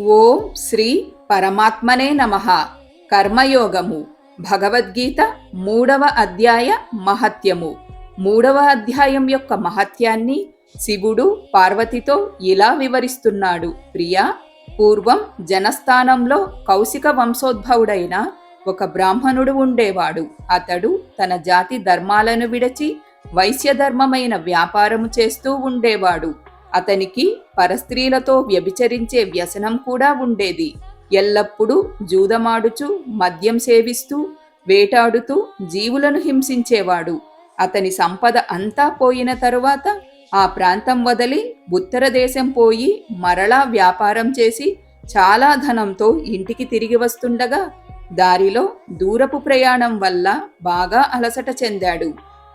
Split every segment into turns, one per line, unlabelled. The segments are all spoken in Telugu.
ఓం శ్రీ పరమాత్మనే నమ. కర్మయోగము. భగవద్గీత మూడవ అధ్యాయ మహత్యము. మూడవ అధ్యాయం యొక్క మహత్యాన్ని శివుడు పార్వతితో ఇలా వివరిస్తున్నాడు. ప్రియా పూర్వం జనస్థానంలో కౌశిక వంశోద్భవుడైన ఒక బ్రాహ్మణుడు ఉండేవాడు. అతడు తన జాతి ధర్మాలను విడచి వైశ్యధర్మమైన వ్యాపారము చేస్తూ ఉండేవాడు. అతనికి పరస్త్రీలతో వ్యభిచరించే వ్యసనం కూడా ఉండేది. ఎల్లప్పుడూ జూదమాడుచు మద్యం సేవిస్తూ వేటాడుతూ జీవులను హింసించేవాడు. అతని సంపద అంతా పోయిన తరువాత ఆ ప్రాంతం వదిలి ఉత్తర దేశం పోయి మరలా వ్యాపారం చేసి చాలా ధనంతో ఇంటికి తిరిగి వస్తుండగా దారిలో దూరపు ప్రయాణం వల్ల బాగా అలసట చెందాడు.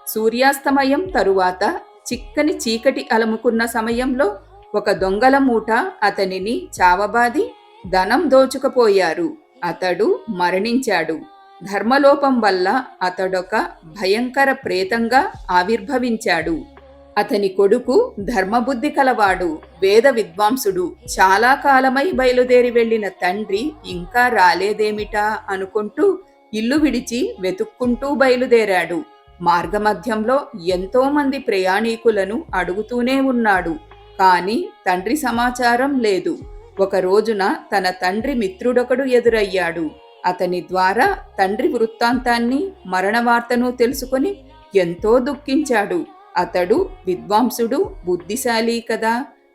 సూర్యాస్తమయం తరువాత చిక్కని చీకటి అలముకున్న సమయంలో ఒక దొంగల మూట అతనిని చావబాది ధనం దోచుకుపోయారు. అతడు మరణించాడు. ధర్మలోపం వల్ల అతడొక భయంకర ప్రేతంగా ఆవిర్భవించాడు. అతని కొడుకు ధర్మబుద్ధి కలవాడు వేద విద్వాంసుడు. చాలా కాలమై బయలుదేరి వెళ్ళిన తండ్రి ఇంకా రాలేదేమిటా అనుకుంటూ ఇల్లు విడిచి వెతుక్కుంటూ బయలుదేరాడు. మార్గమధ్యంలో ఎంతో మంది ప్రయాణీకులను అడుగుతూనే ఉన్నాడు. కాని తండ్రి సమాచారం లేదు. ఒక రోజున తన తండ్రి మిత్రుడొకడు ఎదురయ్యాడు. అతని ద్వారా తండ్రి వృత్తాంతాన్ని మరణ వార్తను తెలుసుకొని ఎంతో దుఃఖించాడు. అతడు విద్వాంసుడు బుద్ధిశాలి కదా!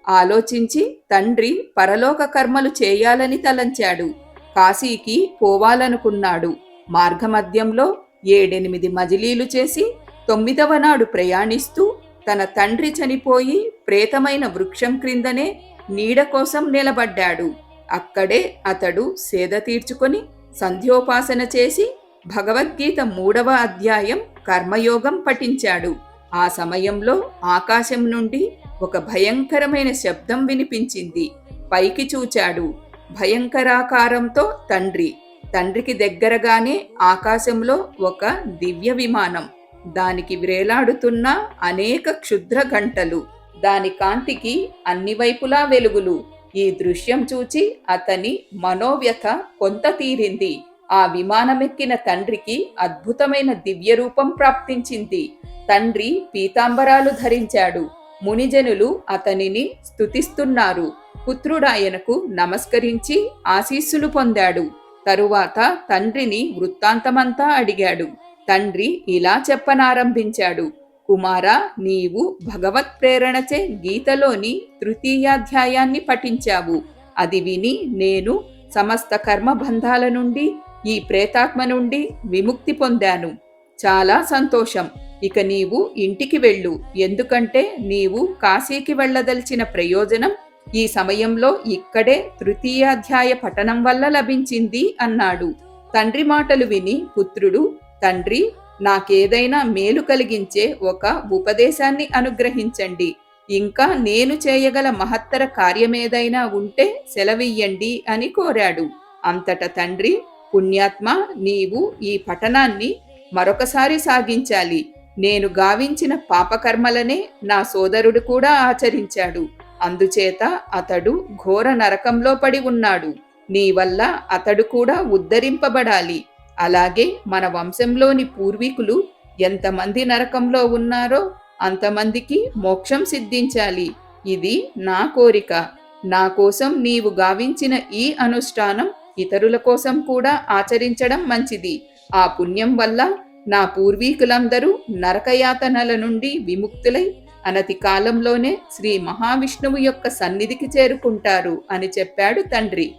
ఆలోచించి తండ్రి పరలోక కర్మలు చేయాలని తలంచాడు. కాశీకి పోవాలనుకున్నాడు. మార్గమధ్యంలో ఏడెనిమిది మజిలీలు చేసి తొమ్మిదవ నాడు ప్రయాణిస్తూ తన తండ్రి చనిపోయి ప్రేతమైన వృక్షం క్రిందనే నీడ కోసం నిలబడ్డాడు. అక్కడే అతడు సేద తీర్చుకొని సంధ్యోపాసన చేసి భగవద్గీత మూడవ అధ్యాయం కర్మయోగం పఠించాడు. ఆ సమయంలో ఆకాశం నుండి ఒక భయంకరమైన శబ్దం వినిపించింది. పైకి చూచాడు. భయంకరాకారంతో తండ్రి. తండ్రికి దగ్గరగానే ఆకాశంలో ఒక దివ్య విమానం. దానికి వ్రేలాడుతున్న అనేక క్షుద్ర గంటలు. దాని కాంతికి అన్ని వైపులా వెలుగులు. ఈ దృశ్యం చూచి అతని మనోవ్యథ కొంత తీరింది. ఆ విమానమెక్కిన తండ్రికి అద్భుతమైన దివ్య రూపం ప్రాప్తించింది. తండ్రి పీతాంబరాలు ధరించాడు. మునిజనులు అతనిని స్తుతిస్తున్నారు. పుత్రుడాయనకు నమస్కరించి ఆశీస్సులు పొందాడు. తరువాత తండ్రిని వృత్తాంతమంతా అడిగాడు. తండ్రి ఇలా చెప్పనారంభించాడు. కుమారా నీవు భగవత్ ప్రేరణచే గీతలోని తృతీయాధ్యాయాన్ని పఠించావు. అది విని నేను సమస్త కర్మబంధాల నుండి ఈ ప్రేతాత్మ నుండి విముక్తి పొందాను. చాలా సంతోషం. ఇక నీవు ఇంటికి వెళ్ళు. ఎందుకంటే నీవు కాశీకి వెళ్ళదలిచిన ప్రయోజనం ఈ సమయంలో ఇక్కడే తృతీయాధ్యాయ పఠనం వల్ల లభించింది అన్నాడు. తండ్రి మాటలు విని పుత్రుడు తండ్రి నాకేదైనా మేలు కలిగించే ఒక ఉపదేశాన్ని అనుగ్రహించండి. ఇంకా నేను చేయగల మహత్తర కార్యమేదైనా ఉంటే సెలవియ్యండి అని కోరాడు. అంతట తండ్రి పుణ్యాత్మ నీవు ఈ పఠనాన్ని మరొకసారి సాగించాలి. నేను గావించిన పాపకర్మలనే నా సోదరుడు కూడా ఆచరించాడు. అందుచేత అతడు ఘోర నరకంలో పడి ఉన్నాడు. నీ వల్ల అతడు కూడా ఉద్ధరింపబడాలి. అలాగే మన వంశంలోని పూర్వీకులు ఎంతమంది నరకంలో ఉన్నారో అంతమందికి మోక్షం సిద్ధించాలి. ఇది నా కోరిక. నా కోసం నీవు గావించిన ఈ అనుష్ఠానం ఇతరుల కోసం కూడా ఆచరించడం మంచిది. ఆ పుణ్యం వల్ల నా పూర్వీకులందరూ నరకయాతనల నుండి విముక్తులై అనతి కాలంలోనే శ్రీ మహావిష్ణువు యొక్క సన్నిధికి చేరుకుంటారు అని చెప్పాడు తండ్రి.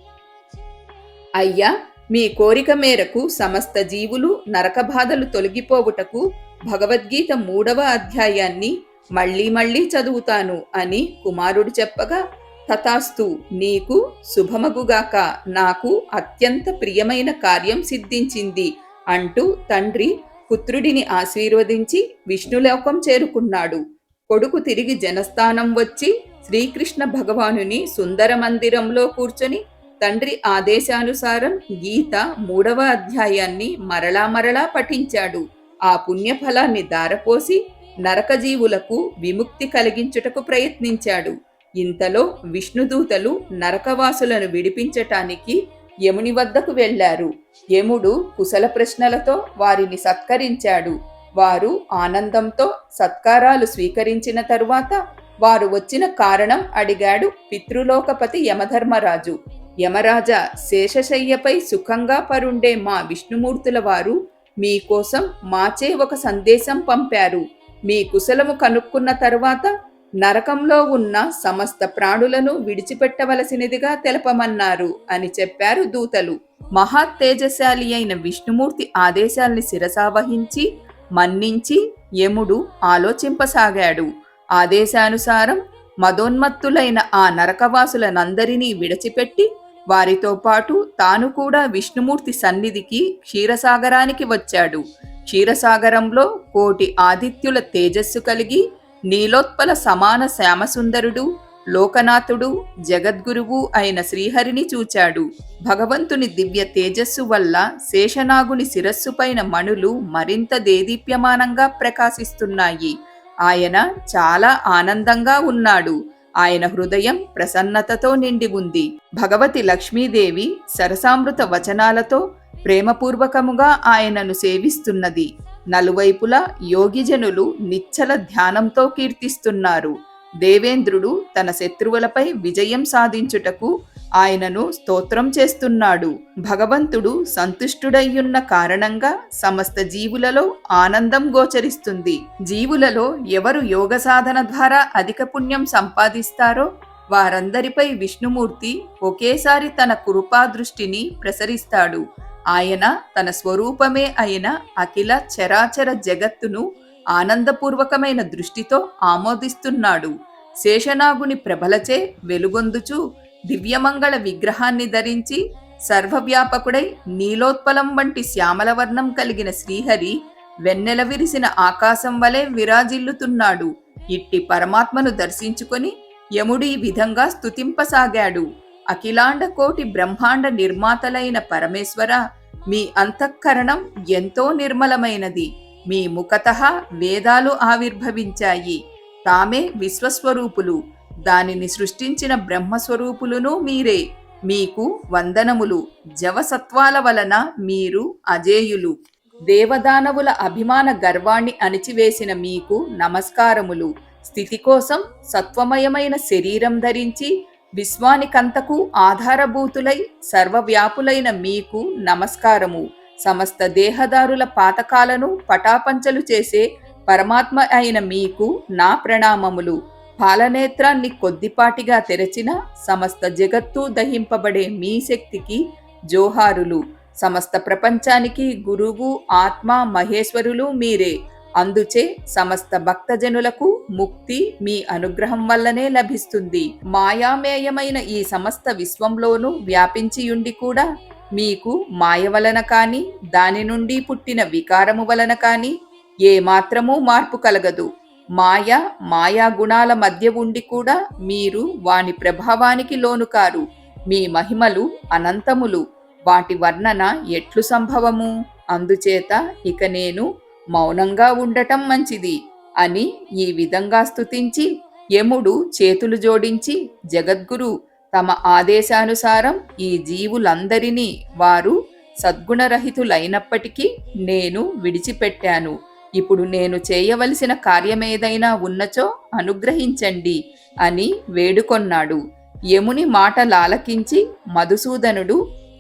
అయ్యా మీ కోరిక మేరకు సమస్త జీవులు నరకబాధలు తొలగిపోవుటకు భగవద్గీత మూడవ అధ్యాయాన్ని మళ్ళీ మళ్ళీ చదువుతాను అని కుమారుడు చెప్పగా తథాస్తు నీకు శుభమగుగాక. నాకు అత్యంత ప్రియమైన కార్యం సిద్ధించింది అంటూ తండ్రి పుత్రుడిని ఆశీర్వదించి విష్ణులోకం చేరుకున్నాడు. కొడుకు తిరిగి జనస్థానం వచ్చి శ్రీకృష్ణ భగవానుని సుందర మందిరంలో కూర్చొని తండ్రి ఆదేశానుసారం గీత మూడవ అధ్యాయాన్ని మరలా మరలా పఠించాడు. ఆ పుణ్యఫలాన్ని దారపోసి నరకజీవులకు విముక్తి కలిగించుటకు ప్రయత్నించాడు. ఇంతలో విష్ణుదూతలు నరకవాసులను విడిపించటానికి యముని వద్దకు వెళ్ళారు యముడు కుశల ప్రశ్నలతో వారిని సత్కరించాడు. వారు ఆనందంతో సత్కారాలు స్వీకరించిన తరువాత వారు వచ్చిన కారణం అడిగాడు పితృలోకపతి యమధర్మరాజు. యమరాజా శేషశయ్యపై సుఖంగా పరుండే మా విష్ణుమూర్తుల వారు మీకోసం మాచే ఒక సందేశం పంపారు. మీ కుశలము కనుక్కున్న తరువాత నరకంలో ఉన్న సమస్త ప్రాణులను విడిచిపెట్టవలసినదిగా తెలపమన్నారు అని చెప్పారు దూతలు. మహా తేజశాలి అయిన విష్ణుమూర్తి ఆదేశాల్ని శిరసావహించి మన్నించి యముడు ఆలోచింపసాగాడు. ఆదేశానుసారం మదోన్మత్తులైన ఆ నరకవాసులనందరినీ విడిచిపెట్టి వారితో పాటు తాను కూడా విష్ణుమూర్తి సన్నిధికి క్షీరసాగరానికి వచ్చాడు. క్షీరసాగరంలో కోటి ఆదిత్యుల తేజస్సు కలిగి నీలోత్పల సమాన శ్యామసుందరుడు లోకనాథుడు జగద్గురువు అయిన శ్రీహరిని చూచాడు. భగవంతుని దివ్య తేజస్సు వల్ల శేషనాగుని శిరస్సు పైన మణులు మరింత దేదీప్యమానంగా ప్రకాశిస్తున్నాయి. ఆయన చాలా ఆనందంగా ఉన్నాడు. ఆయన హృదయం ప్రసన్నతతో నిండి ఉంది. భగవతి లక్ష్మీదేవి సరసామృత వచనాలతో ప్రేమపూర్వకముగా ఆయనను సేవిస్తున్నది. నలువైపులా యోగిజనులు నిచ్చల ధ్యానంతో కీర్తిస్తున్నారు. దేవేంద్రుడు తన శత్రువులపై విజయం సాధించుటకు ఆయనను స్తోత్రం చేస్తున్నాడు. భగవంతుడు సంతుష్టుడయ్యున్న కారణంగా సమస్త జీవులలో ఆనందం గోచరిస్తుంది. జీవులలో ఎవరు యోగ సాధన ద్వారా అధిక పుణ్యం సంపాదిస్తారో వారందరిపై విష్ణుమూర్తి ఒకేసారి తన కృపా దృష్టిని ప్రసరిస్తాడు. ఆయన తన స్వరూపమే అయిన అఖిల చరాచర జగత్తును ఆనందపూర్వకమైన దృష్టితో ఆమోదిస్తున్నాడు. శేషనాగుని ప్రభలచే వెలుగొందుచు దివ్యమంగళ విగ్రహాన్ని ధరించి సర్వవ్యాపకుడై నీలోత్పలం వంటి శ్యామలవర్ణం కలిగిన శ్రీహరి వెన్నెల విరిసిన ఆకాశం వలె విరాజిల్లుతున్నాడు. ఇట్టి పరమాత్మను దర్శించుకొని యముడు ఈ విధంగా స్తుతింపసాగాడు. అఖిలాండ కోటి బ్రహ్మాండ నిర్మాతలైన పరమేశ్వర మీ అంతఃకరణం ఎంతో నిర్మలమైనది. మీ ముఖత వేదాలు ఆవిర్భవించాయి. తామే విశ్వస్వరూపులు. దానిని సృష్టించిన బ్రహ్మస్వరూపులును మీరే. మీకు వందనములు. జవసత్వాల వలన మీరు అజేయులు. దేవదానవుల అభిమాన గర్వాన్ని అణిచివేసిన మీకు నమస్కారములు. స్థితి కోసం సత్వమయమైన శరీరం ధరించి విశ్వానికంతకు ఆధారభూతులై సర్వవ్యాపులైన మీకు నమస్కారము. సమస్త దేహదారుల పాతకాలను పటాపంచలు చేసే పరమాత్మ అయిన మీకు నా ప్రణామములు. పాలనేత్రాన్ని కొద్దిపాటిగా తెరచిన సమస్త జగత్తు దహింపబడే మీ శక్తికి జోహారులు. సమస్త ప్రపంచానికి గురువు ఆత్మ మహేశ్వరులు మీరే. అందుచే సమస్త భక్తజనులకు ముక్తి మీ అనుగ్రహం వల్లనే లభిస్తుంది. మాయామేయమైన ఈ సమస్త విశ్వంలోనూ వ్యాపించియుండి కూడా మీకు మాయ వలన కానీ దాని నుండి పుట్టిన వికారము వలన కానీ ఏ మార్పు కలగదు. మాయ మాయా గుణాల మధ్య ఉండి కూడా మీరు వాని ప్రభావానికి లోను కారు. మీ మహిమలు అనంతములు. వాటి వర్ణన ఎట్లు సంభవము? అందుచేత ఇక నేను మౌనంగా ఉండటం మంచిది అని ఈ విధంగా స్తుతించి యముడు చేతులు జోడించి జగద్గురు తమ ఆదేశానుసారం ఈ జీవులందరినీ వారు సద్గుణరహితులైనప్పటికీ నేను విడిచిపెట్టాను. ఇప్పుడు నేను చేయవలసిన కార్యమేదైనా ఉన్నచో అనుగ్రహించండి అని వేడుకొన్నాడు. యముని మాట లాలకించి మధుసూదనుడు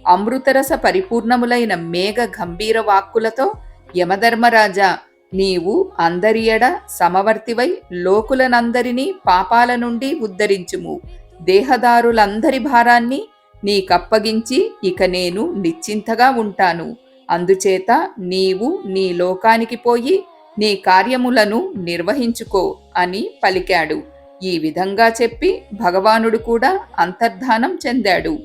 అమృతరస పరిపూర్ణములైన మేఘ గంభీర వాక్కులతో యమధర్మరాజా నీవు అందరియడ సమవర్తివై లోకులనందరినీ పాపాల నుండి ఉద్ధరించుము. దేహదారులందరి భారాన్ని నీకప్పగించి ఇక నేను నిశ్చింతగా ఉంటాను. అందుచేత నీవు నీ లోకానికి పోయి నీ కార్యములను నిర్వహించుకో అని పలికాడు. ఈ విధంగా చెప్పి భగవానుడు కూడా అంతర్ధానం చెందాడు.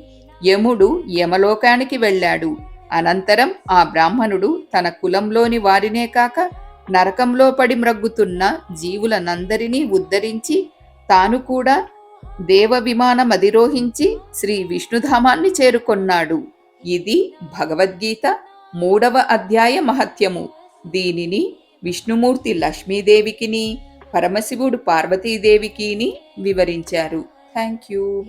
యముడు యమలోకానికి వెళ్ళాడు. అనంతరం ఆ బ్రాహ్మణుడు తన కులంలోని వారినే కాక నరకంలో పడి మ్రగ్గుతున్న జీవులనందరినీ ఉద్ధరించి తాను కూడా దేవ విమానం అధిరోహించి శ్రీ విష్ణుధామాన్ని చేరుకొన్నాడు. ఇది భగవద్గీత మూడవ అధ్యాయ మహత్యము. దీనిని విష్ణుమూర్తి లక్ష్మీదేవికిని పరమశివుడు పార్వతీదేవికిని వివరించారు. Thank you